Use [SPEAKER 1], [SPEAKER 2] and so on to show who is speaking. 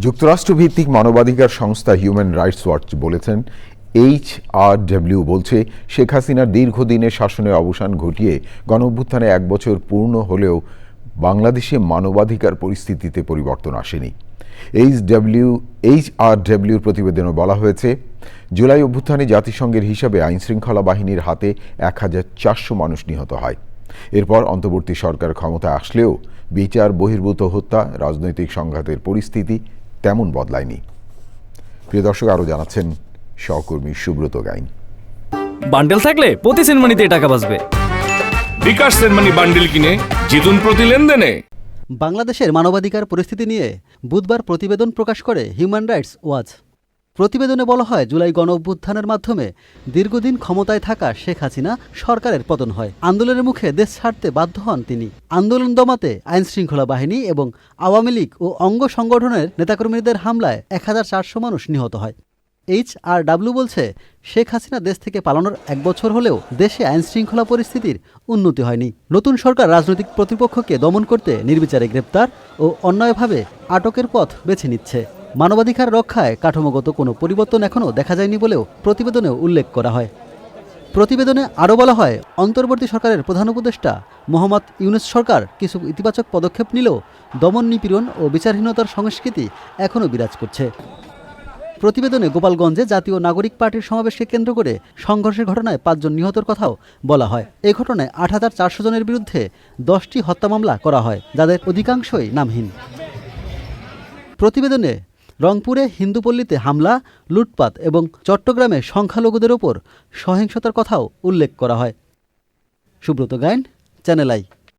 [SPEAKER 1] যুক্তরাষ্ট্রভিত্তিক মানবাধিকার সংস্থা Human Rights Watch বলেছেন এইচ আর ডব্লিউ বলছে, শেখ হাসিনার দীর্ঘদিনের শাসনের অবসান ঘটিয়ে গণঅভ্যুত্থানে এক বছর পূর্ণ হলেও বাংলাদেশে মানবাধিকার পরিস্থিতিতে পরিবর্তন আসেনি। এইচ ডব্লিউ এইচ আর ডব্লিউর প্রতিবেদনে বলা হয়েছে, জুলাই অভ্যুত্থানে জাতিসংঘের হিসাবে আইনশৃঙ্খলা বাহিনীর হাতে এক হাজার চারশো মানুষ নিহত হয়। এরপর অন্তর্বর্তী সরকার ক্ষমতায় আসলেও বিচার বহির্ভূত হত্যা, রাজনৈতিক সংঘাতের পরিস্থিতি তেমন বদলায়নি। প্রিয় দর্শক আরও জানাচ্ছেন সহকর্মী সুব্রত গাইন।
[SPEAKER 2] বান্ডেল থাকলে প্রতি সেনমানিতে টাকা বাঁচবে।
[SPEAKER 3] বিকাশ সেনমানি বান্ডেল কিনে জিতুন প্রতি লেনদেনে।
[SPEAKER 4] বাংলাদেশের মানবাধিকার পরিস্থিতি নিয়ে বুধবার প্রতিবেদন প্রকাশ করে হিউম্যান রাইটস ওয়াচ। প্রতিবেদনে বলা হয়, জুলাই গণ অভ্যুত্থানের মাধ্যমে দীর্ঘদিন ক্ষমতায় থাকা শেখ হাসিনা সরকারের পতন হয়। আন্দোলনের মুখে দেশ ছাড়তে বাধ্য হন তিনি। আন্দোলন দমাতে আইনশৃঙ্খলা বাহিনী এবং আওয়ামী লীগ ও অঙ্গ সংগঠনের নেতাকর্মীদের হামলায় এক হাজার চারশো মানুষ নিহত হয়। এইচ আর ডাব্লিউ বলছে, শেখ হাসিনা দেশ থেকে পালানোর এক বছর হলেও দেশে আইন শৃঙ্খলা পরিস্থিতির উন্নতি হয়নি। নতুন সরকার রাজনৈতিক প্রতিপক্ষকে দমন করতে নির্বিচারে গ্রেপ্তার ও অন্যায়ভাবে আটকের পথ বেছে নিচ্ছে। মানবাধিকার রক্ষায় কাঠামোগত কোনো পরিবর্তন এখনও দেখা যায়নি বলেও প্রতিবেদনে উল্লেখ করা হয়। প্রতিবেদনে আরও বলা হয়, অন্তর্বর্তী সরকারের প্রধান উপদেষ্টা মোহাম্মদ ইউনুস সরকার কিছু ইতিবাচক পদক্ষেপ নিলেও দমন নিপীড়ন ও বিচারহীনতার সংস্কৃতি এখনও বিরাজ করছে। প্রতিবেদনে গোপালগঞ্জে জাতীয় নাগরিক পার্টির সমাবেশকে কেন্দ্র করে সংঘর্ষের ঘটনায় পাঁচজন নিহতর কথাও বলা হয়। এই ঘটনায় আট হাজার চারশো জনের বিরুদ্ধে দশটি হত্যা মামলা করা হয়, যাদের অধিকাংশই নামহীন। প্রতিবেদনে রংপুরে হিন্দুপল্লীতে হামলা লুটপাত এবং চট্টগ্রামে সংখ্যালঘুদের ওপর সহিংসতার কথাও উল্লেখ করা হয়। Subrata Gain, channel I.